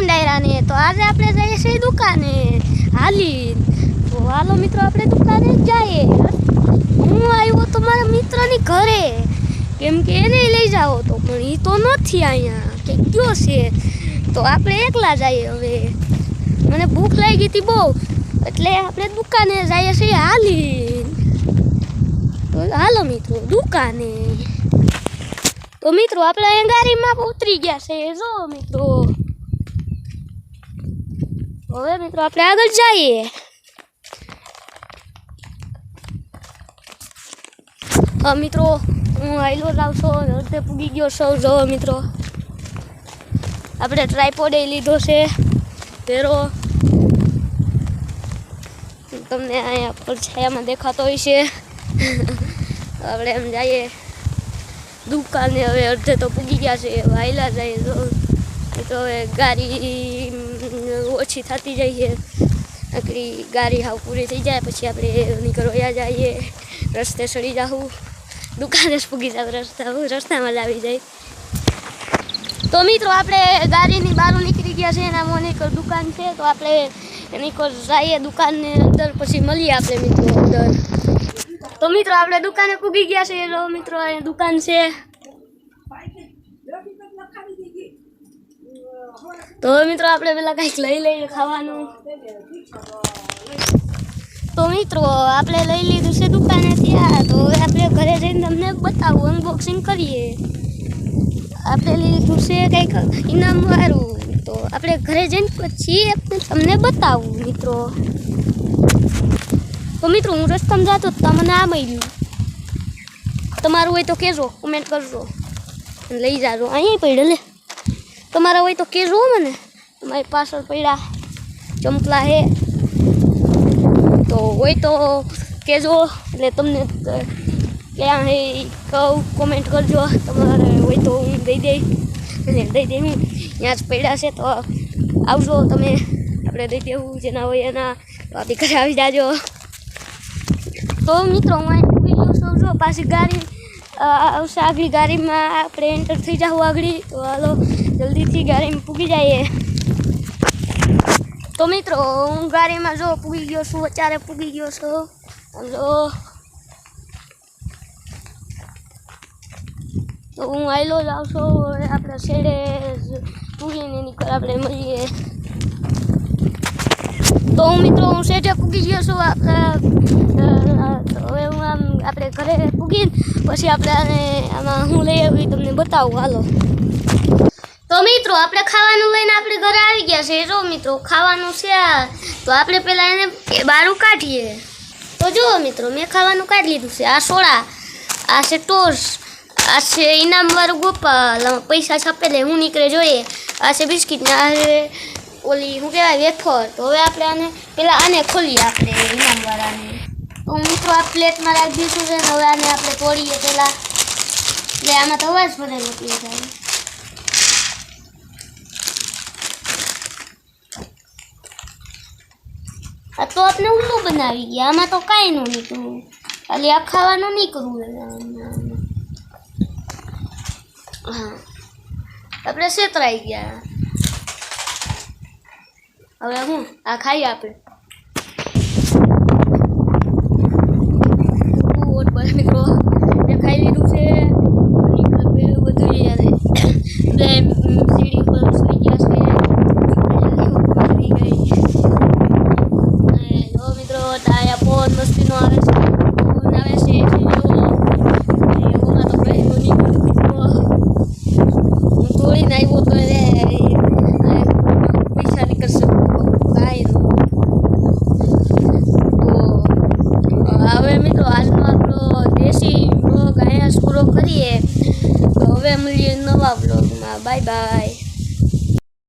રામ ડાયરાને તો આજે આપણે જઈએ છીએ દુકાને. હાલી. તો હાલો મિત્રો, આપણે દુકાને જઈએ. હું આવ્યો તો મારા મિત્રની ઘરે. કેમ કે એને લઈ જાઓ તો, પણ એ તો નથી અહીંયા. કે કયો છે? તો આપણે એકલા જઈએ હવે. મને ભૂખ લાગી હતી બહુ. એટલે આપણે દુકાને જઈએ છીએ હાલી. તો હાલો મિત્રો, દુકાને. તો મિત્રો, આપણે અહીંયા ગાડીમાં ઉતરી ગયા છે જો મિત્રો. હવે મિત્રો આપણે આગળ જઈએ. મિત્રો, હું આઈલો લાવશો અડધે પૂગી ગયો સૌ જો, મિત્રો, આપણે ટ્રાયપોડે લીધો છે. પહેરો તમને અહીંયા પડછાયામાં દેખાતો હોય છે. આપણે એમ જઈએ. દુકાને હવે અડધે તો પૂગી ગયા છે. વાયલા જાય તો હવે ગાડી ઓછી થતી જઈએ. આકડી ગાડી હાવ પૂરી થઈ જાય, પછી આપણે નીકળવા જઈએ, રસ્તે સડી જાઉં દુકાને જ પૂગી જાવ, રસ્તા, રસ્તામાં આવી જાય. તો મિત્રો, આપણે ગાડીની બહાર નીકળી ગયા છે, એના મોને દુકાન છે, તો આપણે નીકળ જઈએ દુકાનની અંદર, પછી મળીએ આપણે મિત્રો અંદર. તો મિત્રો, આપણે દુકાને પૂગી ગયા છે મિત્રો દુકાન છે. તો મિત્રો આપણે પેલા કંઈક લઈ લઈએ ખાવાનું. તો મિત્રો, આપણે લઈ લીધું છે દુકાને ત્યાં. તો હવે આપણે ઘરે જઈને તમને બતાવું અનબોક્સિંગ કરીએ. આપણે લીધું છે કંઈક ઇનામ વાળું. તો આપણે ઘરે જઈને પછી તમને બતાવું, મિત્રો. તો મિત્રો, હું રસ્તામાં જાતો તમને આ મળ્યું. તમારું હોય તો કહેજો કમેન્ટ કરજો. લઈ જાજો. અહીંયા પડે લે. તમારા હોય તો કહેજો મને. તમારી પાછળ પડ્યા ચંપલા હે. તો હોય તો કહેજો એટલે તમને ક્યાં હે કહું કોમેન્ટ કરજો. તમારે હોય તો હું દઈ દઈ, અને દઈ હું. ત્યાં જ પડ્યા છે તો આવજો તમે. આપણે દઈ દેવું, જેના હોય એના. તો આપણી ઘરે આવી જાજો. તો મિત્રો, હું અહીં છું જો પાછી ગાડી આવશે આગલી ગાડીમાં. આપણે એન્ટર થઈ જાવ આગળ. તો હાલો. જલ્દીથી ગાડીમાં પૂગી જઈએ. તો મિત્રો, હું ગાડીમાં જો પૂગી ગયો છું, અત્યારે પૂગી ગયો છું. તો હું આયલો જ આવશો હવે આપણે જ પૂગીને નીકળ આપણે મળીએ. તો હું મિત્રો, હું શેઠે પૂગી ગયો છું, આપણે હવે હું આમ આપણે ઘરે પૂગીને પછી આપણે આમાં હું લઈ આવી તમને બતાવું. હાલો. મિત્રો, આપણે ખાવાનું લઈને આપણે ઘરે આવી ગયા છે જો મિત્રો, ખાવાનું છે તો આપણે પહેલાં એને બારું કાઢીએ. તો જુઓ મિત્રો, મેં ખાવાનું કાઢી લીધું છે. આ સોડા, આ છે ટોસ, આ છે ઇનામવાળું ગોપાલ. પૈસા છાપેલે હું નીકળે જોઈએ. આ છે બિસ્કિટ ને આ ઓલી, શું કહેવાય, વેફર. તો હવે આપણે આને પહેલાં આને ખોલીએ આપણે ઇનામવાળાને તો મિત્રો, આ પ્લેટમાં રાખી છે હવે આને આપણે તોડીએ પહેલાં એટલે આમાં તો અવાજ ભરેલો પ્લેટ આવે આ તો આપણે ઊંધું બનાવી ગયા. આમાં તો કાંઈ નું નીકળવું ખાલી આ ખાવાનું નીકળવું હા. આપણે છેતરાઈ ગયા. હવે હું? આ ખાઈએ આપણે બહુ ઓટ પડે મિત્રો મેં ખાઈ લીધું છે નીકળ પેલું બધું યાર એટલે સીડી પર સુઈ ગયા છે આવી ગઈ અને જો મિત્રો પોત મસ્તીનો આવે છે આવે છે એમાં તો કઈ નો નીકળ્યું મિત્રો હું તોડીને આવ્યો તો આ પૈસા નીકળશે કાંઈ તો હવે મિત્રો આજનો આપણો દેશી બ્લોગ અહીંયા પૂરો કરીએ હવે મળીએ નવા બ્લોગમાં બાય બાય